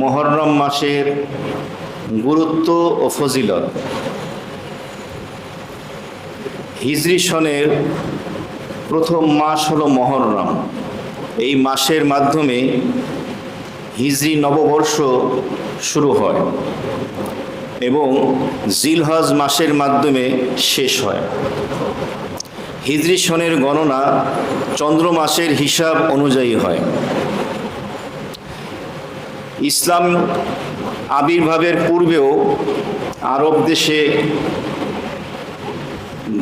মহরম মাসের গুরুত্ব ও ফজিলত। হিজরি সনের প্রথম মাস হলো মহরম। এই মাসের মাধ্যমে হিজরি নববর্ষ শুরু হয় এবং জিলহজ মাসের মাধ্যমে শেষ হয়। হিজরি সনের গণনা চন্দ্র মাসের হিসাব অনুযায়ী হয়। ইসলাম আবির্ভাবের পূর্বেও আরব দেশে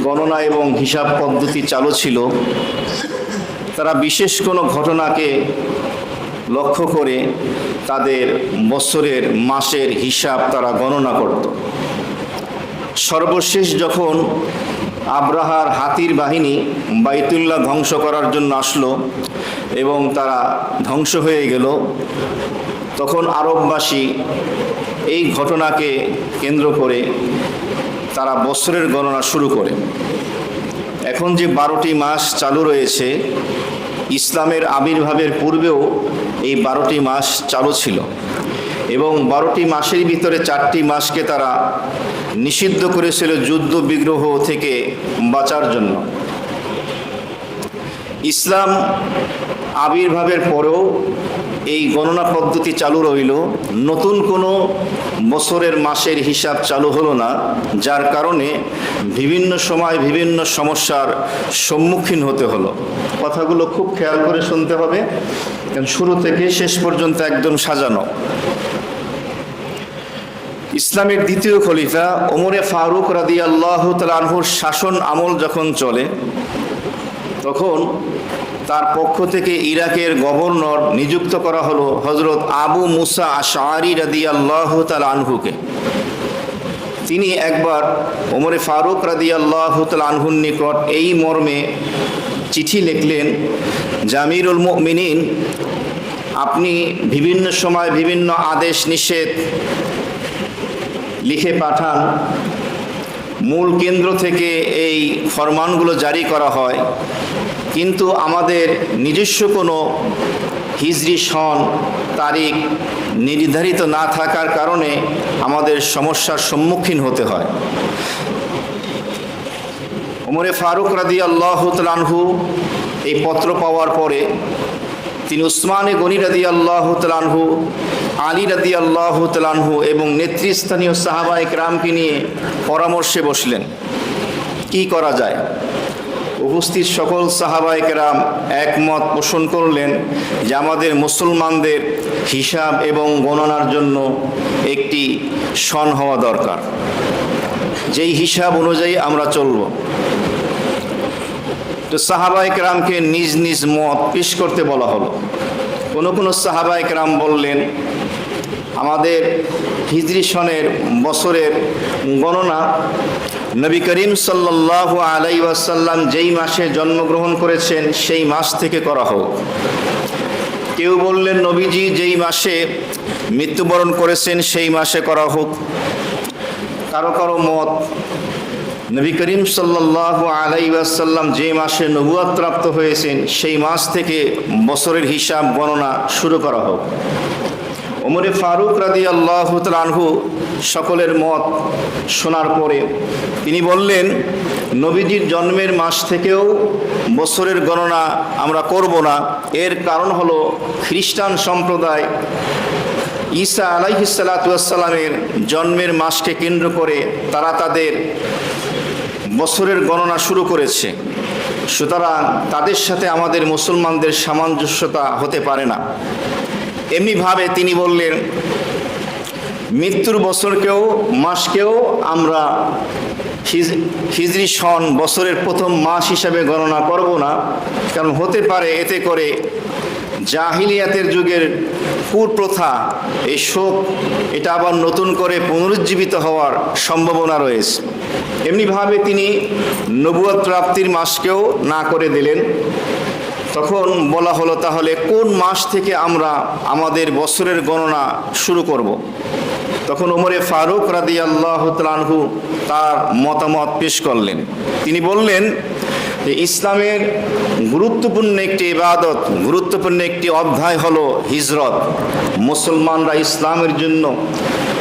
গণনা এবং হিসাব পদ্ধতি চালু ছিল। তারা বিশেষ কোনো ঘটনাকে লক্ষ্য করে তাদের বছরের মাসের হিসাব তারা গণনা করত। সর্বশেষ যখন আব্রাহার হাতির বাহিনী বাইতুল্লাহ ধ্বংস করার জন্য আসলো এবং তারা ধ্বংস হয়ে গেল তখন আরববাসী এই ঘটনাকে কেন্দ্র করে তারা বছরের গণনা শুরু করে। এখন যে বারোটি মাস চালু রয়েছে, ইসলামের আবির্ভাবের পূর্বেও এই বারোটি মাস চালু ছিল এবং বারোটি মাসের ভিতরে চারটি মাসকে তারা নিষিদ্ধ করেছিল যুদ্ধ বিগ্রহ থেকে বাঁচার জন্য। ইসলাম আবির্ভাবের পরেও এই গণনা পদ্ধতি চালু রইল। নতুন কোনো বছরের মাসের হিসাব চালু হলো না, যার কারণে বিভিন্ন সময় বিভিন্ন সমস্যার সম্মুখীন হতে হলো। কথাগুলো খুব খেয়াল করে শুনতে হবে শুরু থেকে শেষ পর্যন্ত একদম সাজানো। ইসলামের দ্বিতীয় খলিফা ওমরে ফারুক রাদি আল্লাহ তালহুর শাসন আমল যখন চলে, তখন তার পক্ষ থেকে ইরাকের গভর্নর নিযুক্ত করা হলো হজরত আবু মুসা আশারি রাদি আল্লাহ আনহুকে। তিনি একবার ওমরে ফারুক রাদি আল্লাহ আনহুর নিকট এই মর্মে চিঠি লিখলেন, জামিরুল মিনিন আপনি বিভিন্ন সময় বিভিন্ন আদেশ নিষেধ লিখে পাঠান। মূল কেন্দ্র থেকে এই ফরমানগুলো জারি করা হয়। কিন্তু আমাদের নিজস্ব কোনো হিজরি সন, তারিখ নির্ধারিত না থাকার কারণে আমাদের সমস্যার সম্মুখীন হতে হয়। ওমরে ফারুক রাদি আল্লাহ তালানহু এই পত্র পাওয়ার পরে তিনি উসমানে গনি রাদি আল্লাহ তালানহু আলী রাদি আল্লাহ তালানহু এবং নেতৃস্থানীয় সাহাবা একরামকে নিয়ে পরামর্শে বসলেন। কি করা যায়? উপস্থিত সকল সাহাবাইকেরাম একমত পোষণ করলেন যে আমাদের মুসলমানদের হিসাব এবং গণনার জন্য একটি সন হওয়া দরকার। যেই হিসাব অনুযায়ী আমরা চলব। তো সাহাবাইকেরামকে নিজ নিজ মত পেশ করতে বলা হলো। কোনো কোনো সাহাবাইকেরাম বললেন, আমাদের হিজরি সনের বছরের গণনা নবী করিম সাল্লাহ আলাই ওয়াসাল্লাম যেই মাসে জন্মগ্রহণ করেছেন, সেই মাস থেকে করা হোক। কেউ বললেন, নবীজি যেই মাসে মৃত্যুবরণ করেছেন, সেই মাসে করা হোক। কারও কারও মত, নবী করিম সাল্লাহ আলাই ওয়াসাল্লাম যে মাসে নবুয়াত প্রাপ্ত হয়েছেন, সেই মাস থেকে বছরের হিসাব গণনা শুরু করা হোক। ওমরে ফারুক রাদি আল্লাহ আনহু সকলের মত শোনার পরে তিনি বললেন, নবীজির জন্মের মাস থেকেও বছরের গণনা আমরা করব না। এর কারণ হলো খ্রিস্টান সম্প্রদায় ঈসা আলাইহিসালাতামের জন্মের মাসকে কেন্দ্র করে তারা তাদের বছরের গণনা শুরু করেছে। সুতরাং তাদের সাথে আমাদের মুসলমানদের সামঞ্জস্যতা হতে পারে না। এমনিভাবে তিনি বললেন, মৃত্যুর বছরকেও, মাসকেও আমরা হিজরি সন বছরের প্রথম মাস হিসাবে গণনা করব না, কারণ হতে পারে এতে করে জাহিলিয়াতের যুগের কুপ্রথা, এই শোক, এটা আবার নতুন করে পুনরুজ্জীবিত হওয়ার সম্ভাবনা রয়েছে। এমনিভাবে তিনি নবুয়াত প্রাপ্তির মাসকেও না করে দিলেন। তখন বলা হলো, তাহলে কোন মাস থেকে আমরা আমাদের বছরের গণনা শুরু করব। তখন ওমরে ফারুক রাদি আল্লাহ তার মতামত পেশ করলেন। তিনি বললেন যে, ইসলামের গুরুত্বপূর্ণ একটি ইবাদত, গুরুত্বপূর্ণ একটি অধ্যায় হলো হিজরত। মুসলমানরা ইসলামের জন্য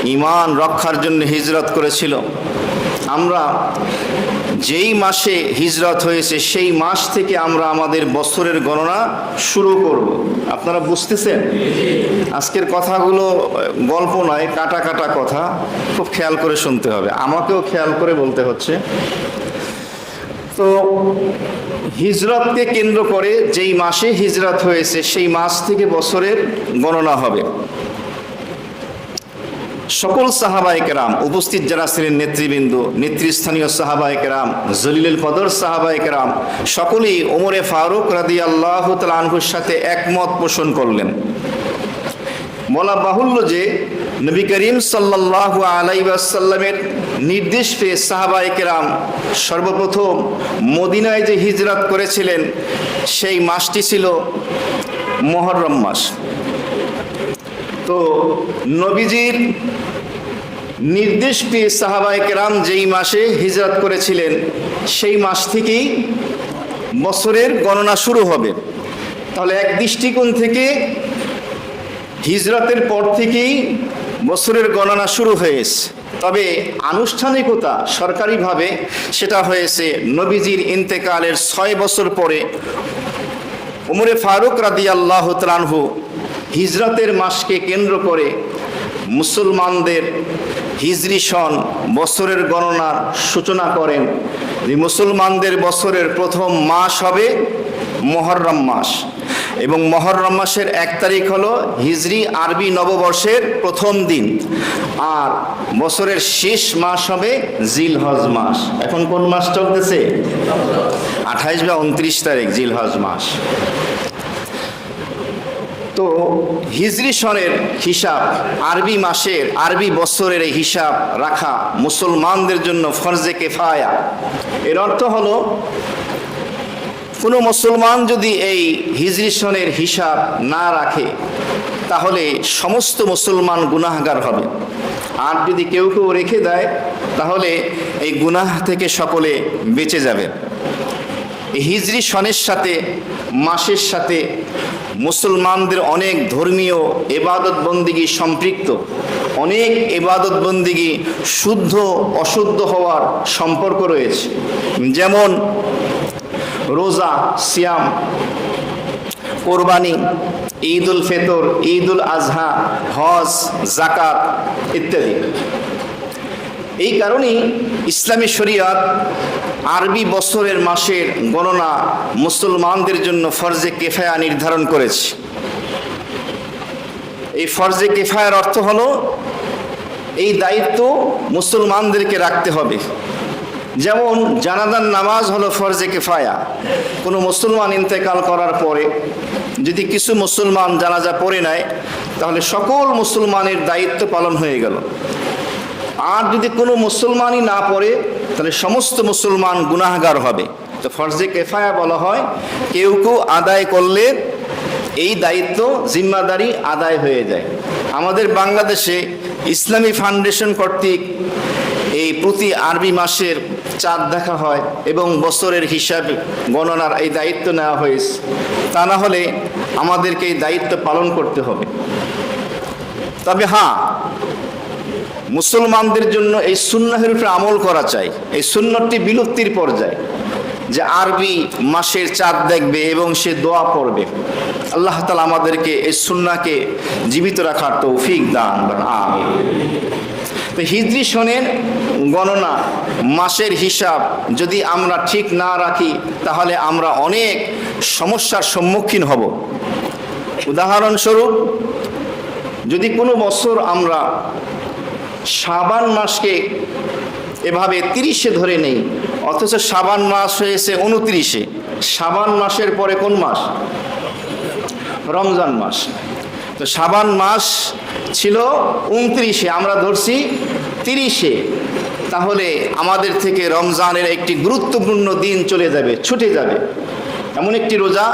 ইমান রক্ষার জন্য হিজরত করেছিল। আমরা যেই মাসে হিজরত হয়েছে, সেই মাস থেকে আমরা আমাদের বছরের গণনা শুরু করব। আপনারা বুঝতেছেন? আজকের কথাগুলো, গল্প নয়, কাটা কাটা কথা। খুব খেয়াল করে শুনতে হবে। আমাকেও খেয়াল করে বলতে হচ্ছে। তো, হিজরতকে কেন্দ্র করে যেই মাসে হিজরত হয়েছে, সেই মাস থেকে বছরের গণনা হবে। সকল সাহাবায়কেরাম উপস্থিত যারা ছিলেন নেতৃবৃন্দ, নেতৃস্থানীয় সাহাবায়কেরাম জলিলুল কদর সাহাবায়কেরাম সকলেই ওমরে ফারুক রাদি আল্লাহ আনহুর সাথে একমত পোষণ করলেন। বলা বাহুল্য যে নবী করিম সাল্লাহ আলাইসাল্লামের নির্দেশ পেয়ে সাহাবায়কেরাম সর্বপ্রথম মদিনায় যে হিজরত করেছিলেন, সেই মাসটি ছিল মহরম মাস। তো নবীজির নির্দেশ পেয়ে সাহাবায় কেরাম যেই মাসে হিজরত করেছিলেন, সেই মাস থেকেই বছরের গণনা শুরু হবে। তাহলে এক দৃষ্টিকোণ থেকে হিজরতের পর থেকেই বছরের গণনা শুরু হয়েছে। তবে আনুষ্ঠানিকতা সরকারিভাবে সেটা হয়েছে, নবীজির ইন্তেকালের ছয় বছর পরে উমরে ফারুক রাদি আল্লাহ ত্রানহু হিজরতের মাসকে কেন্দ্র করে মুসলমানদের হিজরি সন বছরের গণনার সূচনা করেন। যে মুসলমানদের বছরের প্রথম মাস হবে মহরম মাস এবং মহরম মাসের এক তারিখ হলো হিজরি আরবি নববর্ষের প্রথম দিন আর বছরের শেষ মাস হবে জিলহজ মাস। এখন কোন মাস চলতেছে? আঠাইশ বা উনত্রিশ তারিখ জিলহজ মাস। তো হিজরি সনের হিসাব, আরবি মাসের, আরবি বছরের এই হিসাব রাখা মুসলমানদের জন্য ফরজে কেফায়া। এর অর্থ হলো, কোনো মুসলমান যদি এই হিজরি সনের হিসাব না রাখে, তাহলে সমস্ত মুসলমান গুনাহগার হবে। আর যদি কেউ কেউ রেখে দেয়, তাহলে এই গুনাহ থেকে সকলে বেঁচে যাবে। হিজরি সনের সাথে, মাসের সাথে মুসলমানদের অনেক ধর্মীয় এবাদত বন্দিগি সম্পৃক্ত। অনেক এবাদত বন্দিগি শুদ্ধ, অশুদ্ধ হওয়ার সম্পর্ক রয়েছে। যেমন রোজা, সিয়াম, কোরবানি ঈদ উল ফেতর ঈদ উল আজহা, হজ জাকাত ইত্যাদি। এই কারণেই ইসলামী শরিয়ত আরবি বছরের মাসের গণনা মুসলমানদের জন্য ফরজে কেফায়া নির্ধারণ করেছে। এই ফরজে কেফায়ার অর্থ হলো এই দায়িত্ব মুসলমানদেরকে রাখতে হবে। যেমন জানাজার নামাজ হলো ফরজে কেফায়া। কোনো মুসলমান ইন্তেকাল করার পরে যদি কিছু মুসলমান জানাজা পড়ে নেয়, তাহলে সকল মুসলমানের দায়িত্ব পালন হয়ে গেল। আর যদি কোনো মুসলমানই না পড়ে, তাহলে সমস্ত মুসলমান গুনাহগার হবে। তো ফরজে কেফায়া বলা হয়, কেউ কেউ আদায় করলে এই দায়িত্ব জিম্মাদারি আদায় হয়ে যায়। আমাদের বাংলাদেশে ইসলামী ফাউন্ডেশন কর্তৃক এই প্রতি আরবি মাসের চাঁদ দেখা হয় এবং বছরের হিসাব গণনার এই দায়িত্ব নেওয়া হয়েছে। তা না হলে আমাদেরকে এই দায়িত্ব পালন করতে হবে। তবে হ্যাঁ মুসলমানদের জন্য এই সুন্নাহের উপরে আমল করা চাই। এই সুন্নতটি বিলুপ্তির পর্যায়ে। যে আরবি মাসের চাঁদ দেখবে এবং সে দোয়া পড়বে। আল্লাহ তালা আমাদেরকে এই সুন্নাকে জীবিত রাখার তৌফিক দান আমিন। তো হিজরি সনের গণনা, মাসের হিসাব যদি আমরা ঠিক না রাখি, তাহলে আমরা অনেক সমস্যার সম্মুখীন হব। উদাহরণস্বরূপ, যদি কোনো বছর আমরা সাবান মাসকে এভাবে তিরিশে ধরে নেই, অথচ সাবান মাস হয়েছে উনত্রিশে। সাবান মাসের পরে কোন মাস? রমজান মাস। তো সাবান মাস ছিল উনত্রিশে, আমরা ধরছি তিরিশে। তাহলে আমাদের থেকে রমজানের একটি গুরুত্বপূর্ণ দিন চলে যাবে, ছুটে যাবে। এমন একটি রোজা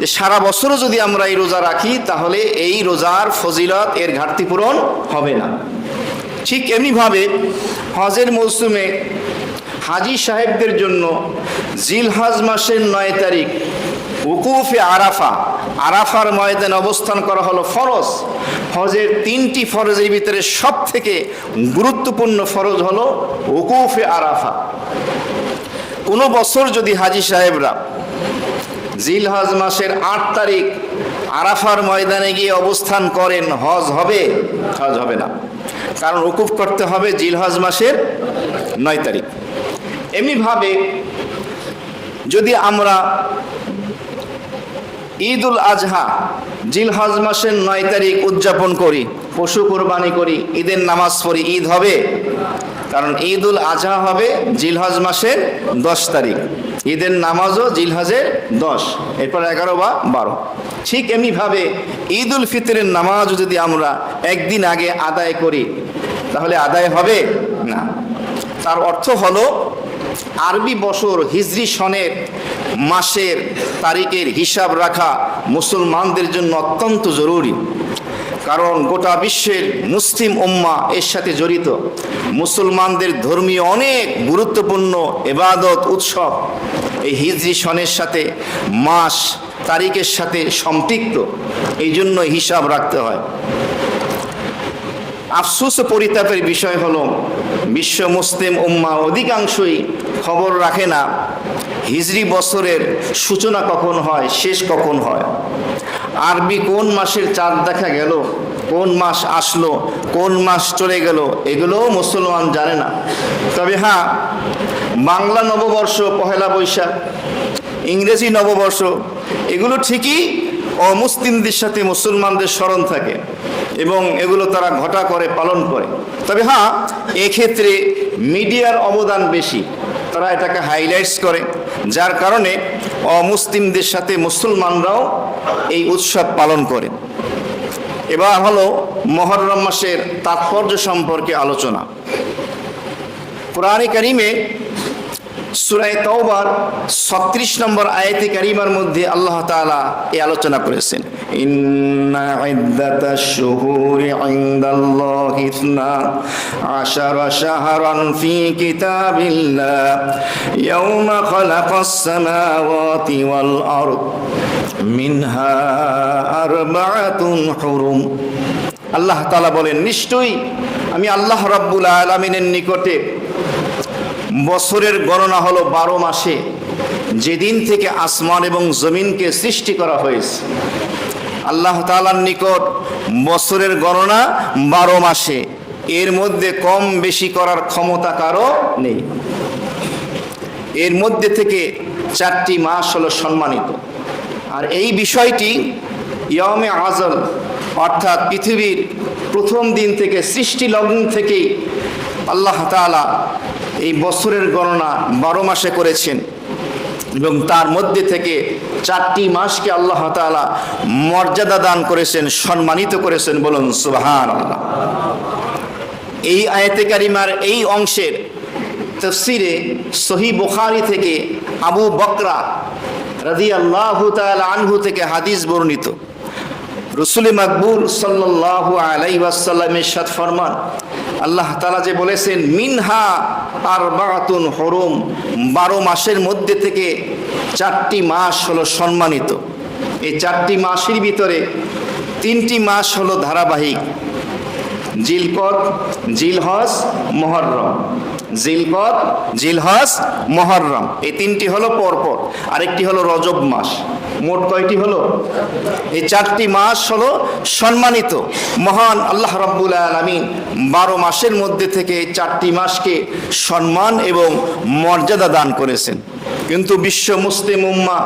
যে সারা বছরও যদি আমরা এই রোজা রাখি, তাহলে এই রোজার ফজিলত, এর ঘাটতি পূরণ হবে না। ঠিক এমনিভাবে হজের মৌসুমে হাজি সাহেবদের জন্য জিলহাজ মাসের নয় তারিখ, উকুফে আরাফা, আরাফার ময়দানে অবস্থান করা হলো ফরজ। হজের তিনটি ফরজের ভিতরে সব থেকে গুরুত্বপূর্ণ ফরজ হলো উকুফে আরাফা। কোনো বছর যদি হাজি সাহেবরা জিলহজ মাসের আট তারিখ আরাফার ময়দানে গিয়ে অবস্থান করেন, হজ হবে? হজ হবে না। কারণ উকুফ করতে হবে জিলহজ মাসের নয় তারিখ। এমনিভাবে যদি আমরা ঈদ উল আজহা জিলহজ মাসের নয় তারিখ উদযাপন করি, পশু কোরবানি করি, ঈদের নামাজ পড়ি, ঈদ হবে। কারণ ঈদ উল আজহা হবে জিলহজ মাসের দশ তারিখ। ঈদের নামাজও জিলহজের দশ, এরপর এগারো বা বারো। ঠিক এমনিভাবে ঈদ উল ফিতরের নামাজও যদি আমরা একদিন আগে আদায় করি, তাহলে আদায় হবে? না। তার অর্থ হলো, আরবি বছর হিজরি সনের মাসের তারিখের হিসাব রাখা মুসলমানদের জন্য অত্যন্ত জরুরি। কারণ গোটা বিশ্বের মুসলিম উম্মা এর সাথে জড়িত। মুসলমানদের ধর্মীয় অনেক গুরুত্বপূর্ণ এবাদত উৎসব এই হিজরি সনের সাথে মাস তারিখের সাথে সম্পৃক্ত। এই জন্য হিসাব রাখতে হয়। আফসোস পরিতাপের বিষয় হলো, বিশ্ব মুসলিম উম্মা অধিকাংশই খবর রাখে না। হিজরি বছরের সূচনা কখন হয়, শেষ কখন হয়? আরবি কোন মাসের চাঁদ দেখা গেল, কোন মাস আসলো, কোন মাস চলে গেল এগুলোও মুসলমান জানে না। তবে হ্যাঁ বাংলা নববর্ষ, পহেলা বৈশাখ, ইংরেজি নববর্ষ, এগুলো ঠিকই অমুসলিমদের সাথে মুসলমানদের স্মরণ থাকে এবং এগুলো তারা ঘটা করে, পালন করে। তবে হ্যাঁ এক্ষেত্রে মিডিয়ার অবদান বেশি। তারা এটাকে হাইলাইটস করে, যার কারণে অমুসলিমদের সাথে মুসলমানরাও এই উৎসব পালন করে। এবার হলো মহরম মাসের তাৎপর্য সম্পর্কে আলোচনা। পুরাণে কারিমে সুরায় তওবার ছত্রিশ নম্বর আয়াতে কারিমার মধ্যে আল্লাহ তাআলা এই আলোচনা করেছেন। আশারা শাহরান ফি কিতাবিল্লাহ। ইয়াওমা খালাকাস সামাওয়াতি ওয়াল আরদ। মিনহা আরবাআতুন হুরুম। আল্লাহ তাআলা বলেন, নিশ্চয়ই আমি আল্লাহ রাব্বুল আলামিনের নিকটে বছরের গণনা হলো বারো মাসে। যেদিন থেকে আসমান এবং জমিনকে সৃষ্টি করা হয়েছে। আল্লাহ তালার নিকট বছরের গণনা বারো মাসে। এর মধ্যে কম বেশি করার ক্ষমতা কারও নেই। এর মধ্যে থেকে চারটি মাস হলো সম্মানিত। আর এই বিষয়টি ইয়মে আজল অর্থাৎ পৃথিবীর প্রথম দিন থেকে সৃষ্টি লগ্ন থেকেই আল্লাহ তালা এই বছরের গণনা বারো মাসে করেছেন এবং তার মধ্যে থেকে চারটি মাসকে আল্লাহ তালা মর্যাদা দান করেছেন, সম্মানিত করেছেন বলুন সুবাহান আল্লাহ এই আয়তে কারিমার এই অংশের তফসিরে সহি বুখারি থেকে আবু বকরা রাজি আল্লাহ আনহু থেকে হাদিস বর্ণিত। রসুল মাকবুল সাল্লাহ আলাই সাথ ফরমান আল্লাহ তালা যে বলেছেন, মিনহা আর বাগাতুন হরম বারো মাসের মধ্যে থেকে চারটি মাস হলো সম্মানিত। এই চারটি মাসের ভিতরে তিনটি মাস হলো ধারাবাহিক জিলকত জিলহজ, মহরম। জিলকদ জিলহজ, মহরম। এই তিনটি হলো পরপর। আরেকটি হলো রজব মাস। মোট কয়টি হলো? এই চারটি মাস হলো সম্মানিত, মহান আল্লাহ রাব্বুল আলামিন বারো মাসের মধ্যে থেকে এই চারটি মাসকে সম্মান এবং মর্যাদা দান করেছেন। কিন্তু বিশ্ব মুসলিম উম্মা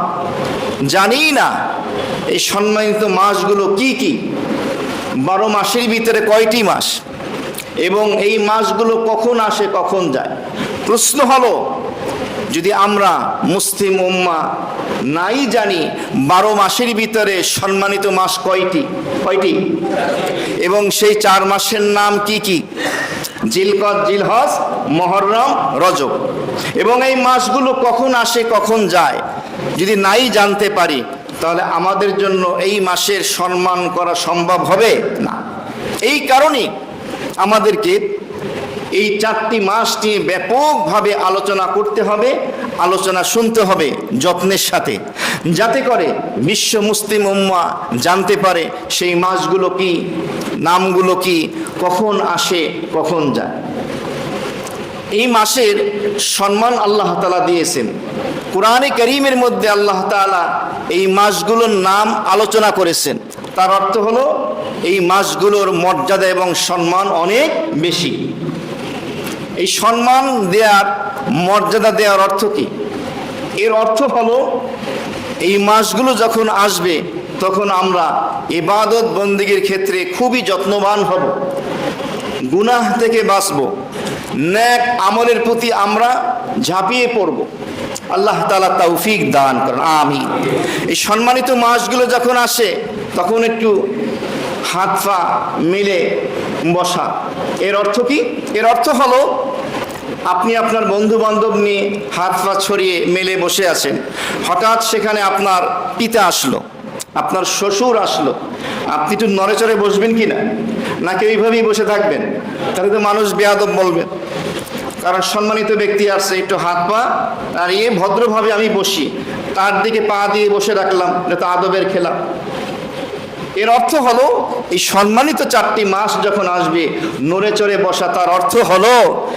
জানি না এই সম্মানিত মাসগুলো কি কি। বারো মাসের ভিতরে কয়টি মাস? এবং এই মাসগুলো কখন আসে, কখন যায়? প্রশ্ন হলো, যদি আমরা মুসলিম উম্মা নাই জানি, বারো মাসের ভিতরে সম্মানিত মাস কয়টি? কয়টি? এবং সেই চার মাসের নাম কি কি? জিলকদ, জিলহজ, মহরম, রজব। এবং এই মাসগুলো কখন আসে, কখন যায়? যদি নাই জানতে পারি, তাহলে আমাদের জন্য এই মাসের সম্মান করা সম্ভব হবে? না। এই কারণে আমাদেরকে এই চারটি মাস নিয়ে ব্যাপকভাবে আলোচনা করতে হবে, আলোচনা শুনতে হবে যত্নের সাথে। যাতে করে বিশ্ব মুসলিম উম্মা জানতে পারে সেই মাসগুলো কি, নামগুলো কি, কখন আসে, কখন যায়। এই মাসের সম্মান আল্লাহ তালা দিয়েছেন। কোরআনে করিমের মধ্যে আল্লাহ তালা এই মাসগুলোর নাম আলোচনা করেছেন। তার অর্থ হলো, এই মাসগুলোর মর্যাদা এবং সম্মান অনেক বেশি। এই সম্মান দেওয়ার মর্যাদা দেওয়ার অর্থ কি? এর অর্থ হলো, এই মাসগুলো যখন আসবে, তখন আমরা ইবাদত বন্দীগীর ক্ষেত্রে খুবই যত্নবান হব। গুনাহ থেকে বাঁচব। ন্যাক আমলের প্রতি আমরা ঝাঁপিয়ে পড়ব। আল্লাহ তালা তৌফিক দান করেন আমি এই সম্মানিত মাসগুলো যখন আসে, তখন একটু হাত পা মিলে বসা। এর অর্থ কি? এর অর্থ হলো, আপনি আপনার বন্ধু বান্ধব নিয়ে হাত পা ছড়িয়ে মেলে বসে আছেন। হঠাৎ সেখানে আপনার পিতা আসলো, আপনার শ্বশুর আসলো। আপনি একটু নড়েচড়ে বসবেন কি না? নাকি ওইভাবেই বসে থাকবেন? তাহলে তো মানুষ বেয়াদব বলবে। কারণ সম্মানিত ব্যক্তি আসছে, একটু হাত পা, আর দাঁড়িয়ে ভদ্রভাবে আমি বসি। তার দিকে পা দিয়ে বসে রাখলাম, এটা আদবের খেলা। এর অর্থ হলো, এই সম্মানিত চারটি মাস যখন আসবে, নড়ে চড়ে বসা, তার অর্থ হলো,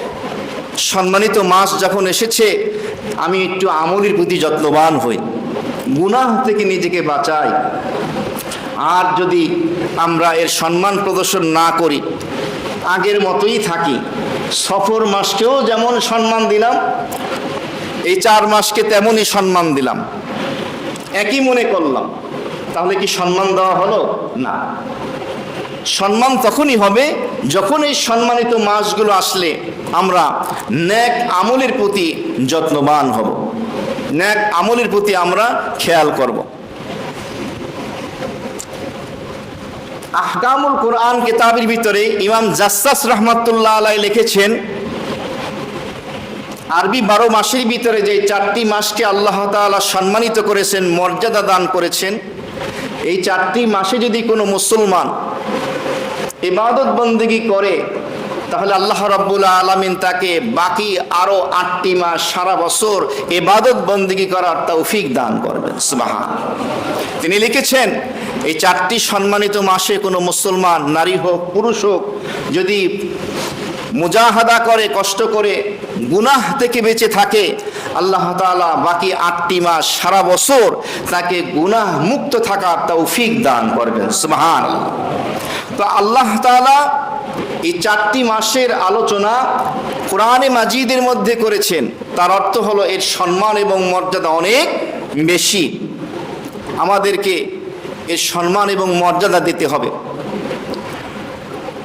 সম্মানিত মাস যখন এসেছে, আমি একটু আমলির প্রতি যত্নবান হই। গুনাহ থেকে নিজেকে বাঁচাই। আর যদি আমরা এর সম্মান প্রদর্শন না করি আগের মতোই থাকি। সফর মাসকেও যেমন সম্মান দিলাম, এই চার মাসকে তেমনই সম্মান দিলাম। একই মনে করলাম, তাহলে কি সম্মান দেওয়া হলো? না। সম্মান তখনই হবে যখন এই সম্মানিত মাসগুলো আসলে আমরা ন্যাক আমলের প্রতি যত্নবান হব। ন্যাক আমলের প্রতি আমরা খেয়াল করব। আহকামুল কোরআন কিতাবের ভিতরে ইমাম জাস্সাস রহমতুল্লাহ আলাই লিখেছেন, আরবি বারো মাসের ভিতরে যে চারটি মাসকে আল্লাহ তাআলা সম্মানিত করেছেন, মর্যাদা দান করেছেন, এই চারটি মাসে যদি কোনো মুসলমান ইবাদত বন্দিগি করে, তাহলে আল্লাহ রাব্বুল আলামিন তাকে বাকি আরও আটটি মাস সারা বছর এবাদত বন্দিগি করার তৌফিক দান করবেন। তিনি লিখেছেন এই চারটি সম্মানিত মাসে কোনো মুসলমান, নারী হোক, পুরুষ হোক, যদি মুজাহাদা করে, কষ্ট করে, গুনাহ থেকে বেঁচে থাকে, আল্লাহ তাআলা বাকি আটটি মাস সারা বছর তাকে গুনাহ মুক্ত থাকার তৌফিক দান করবেন। সুবহান তো আল্লাহ তাআলা এই চারটি মাসের আলোচনা কোরআনে মাজিদের মধ্যে করেছেন। তার অর্থ হলো এর সম্মান এবং মর্যাদা অনেক বেশি। আমাদেরকে এর সম্মান এবং মর্যাদা দিতে হবে।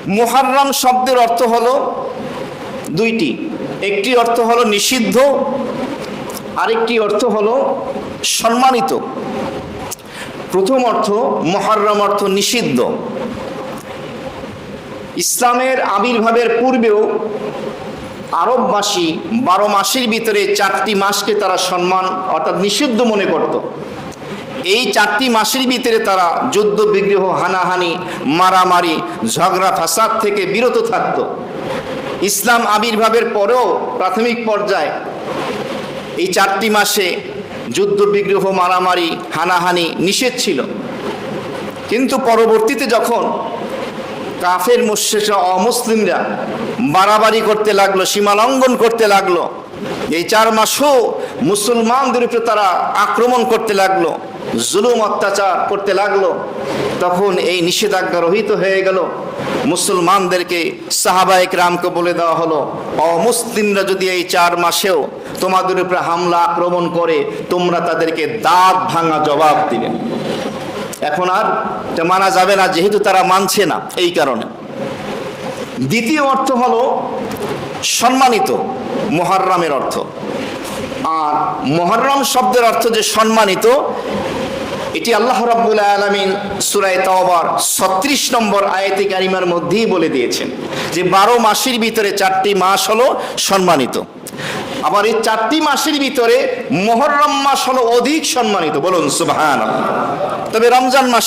মুহাররম শব্দের অর্থ হলো দুইটি। একটি অর্থ হলো নিষিদ্ধ, আরেকটি অর্থ হলো সম্মানিত। প্রথম অর্থ মহারম অর্থ নিষিদ্ধ। ইসলামের আবির্ভাবের পূর্বেও আরববাসী বারো মাসের ভিতরে চারটি মাসকে তারা সম্মান অর্থাৎ নিষিদ্ধ মনে করত। এই চারটি মাসের ভিতরে তারা যুদ্ধ, বিগ্রহ, হানাহানি, মারামারি, ঝগড়া, ফাসাদ থেকে বিরত থাকত। ইসলাম আবির্ভাবের পরেও প্রাথমিক পর্যায়ে এই চারটি মাসে যুদ্ধ, বিগ্রহ, মারামারি, হানাহানি নিষেধ ছিল। কিন্তু পরবর্তীতে যখন কাফের মুশ্রেকরা অমুসলিমরা বাড়াবাড়ি করতে লাগল, সীমা লঙ্ঘন করতে লাগল, এই চার মাসও মুসলমানদের উপরে তারা আক্রমণ করতে লাগল জুলুম, অত্যাচার করতে লাগল। তখন এই নিষেধাজ্ঞা রহিত হয়ে গেল। মুসলমানদেরকে সাহাবায়ক রামকে বলে দেওয়া হলো, অমুসলিমরা যদি এই চার মাসেও তোমাদের উপরে হামলা আক্রমণ করে, তোমরা তাদেরকে দাঁত ভাঙা জবাব দিবে। এখন আর মানা যাবে না, যেহেতু তারা মানছে না এই কারণে। দ্বিতীয় অর্থ হলো সম্মানিত মহাররামের অর্থ। আর মহরম শব্দের অর্থ যে সম্মানিত এটি আল্লাহ রাব্বুল আলামিন সূরা তাওবার 36 নম্বর আয়াতে কারিমার মধ্যেই বলে দিয়েছেন যে বারো মাসের ভিতরে চারটি মাস হলো সম্মানিত। আবার এই চারটি মাসের ভিতরে মোহরম মাস হলো অধিক সম্মানিত। বলুন, সুবহানাল্লাহ। তবে রমজান মাস